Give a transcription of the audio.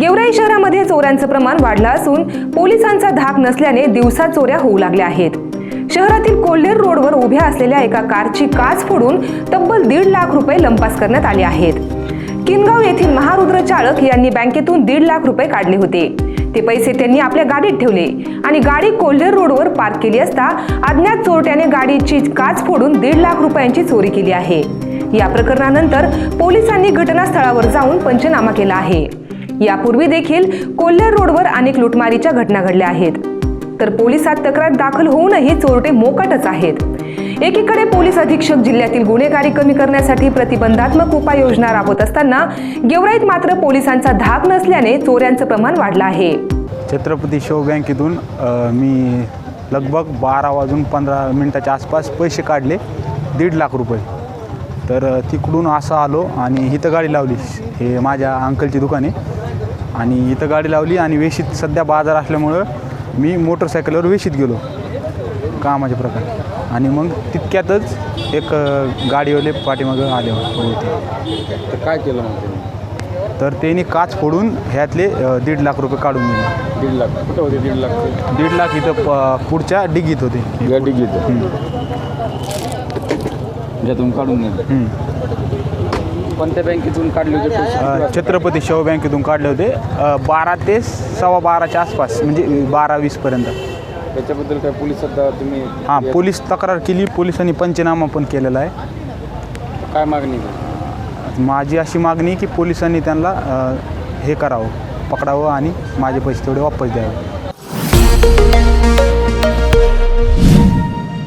गेवराई शहरामध्ये चोऱ्यांचं प्रमाण वाढलं असून पोलिसांचा धाक नसल्याने दिवसा चोऱ्या होऊ लागल्या आहेत. शहरातील कोल्हेर रोडवर उभ्या असलेल्या एका कारची काच फोडून तब्बल दीड लाख रुपये लंपास करण्यात आले आहेत. किनगाव येथील महारुद्र चालक यांनी बँकेतून दीड लाख रुपये काढले होते. ते पैसे त्यांनी आपल्या गाडीत ठेवले आणि गाडी कोल्हेर रोडवर पार्क केली असता अज्ञात चोरट्याने गाडीची काच फोडून दीड लाख रुपयांची चोरी केली आहे. या प्रकरणानंतर पोलिसांनी घटनास्थळावर जाऊन पंचनामा केला आहे. यापूर्वी देखील कोल्हेर रोडवर अनेक लुटमारीच्या घटना घडल्या आहेत. तर पोलिसात तक्रार दाखल होऊनही चोरटे मोकाटच आहेत. एकीकडे पोलीस अधीक्षक जिल्ह्यातील गुन्हेगारी कमी करण्यासाठी प्रतिबंधात्मक उपाययोजना राबवत असताना गेवराईत मात्र पोलिसांचा धाक नसल्याने चोऱ्यांचं प्रमाण वाढलं आहे. छत्रपती शिव बँकेतून मी लगभग बारा वाजून पंधरा मिनटाच्या आसपास पैसे काढले दीड लाख रुपये. तर तिकडून असं आलो आणि इथं गाडी लावली हे माझ्या अंकलची दुकान आहे. आणि इथं गाडी लावली आणि वेशीत सध्या बाजार असल्यामुळं मी मोटरसायकलवर वेशीत गेलो. कामाच्या प्रकारे. आणि मग तितक्यातच एक गाडीवाले पाठीमागं आले होते. तर काय केलं मग त्यांनी? तर त्यांनी काच फोडून ह्यातले दीड लाख रुपये काढून दिले. दीड लाख. कुठं होते दीड लाख? दीड लाख इथं प- पुढच्या डिगीत होते. गाडी घेतो ज्यातून काढून हम्म. कोणत्या बँकेतून काढले होते? पैसे अ? छत्रपती शिव बँकेतून काढले होते. अ, बारा ते सव्वा बाराच्या आसपास म्हणजे बारा वीसपर्यंत त्याच्याबद्दल काय पोलिसात तुम्ही हां पोलीस तक्रार केली पोलिसांनी पंचनामा पण केलेला आहे. काय मागणी? केली? माझी अशी मागणी की पोलिसांनी त्यांना अ, हे करावं पकडावं आणि माझे पैसे तेवढे वापस द्यावे.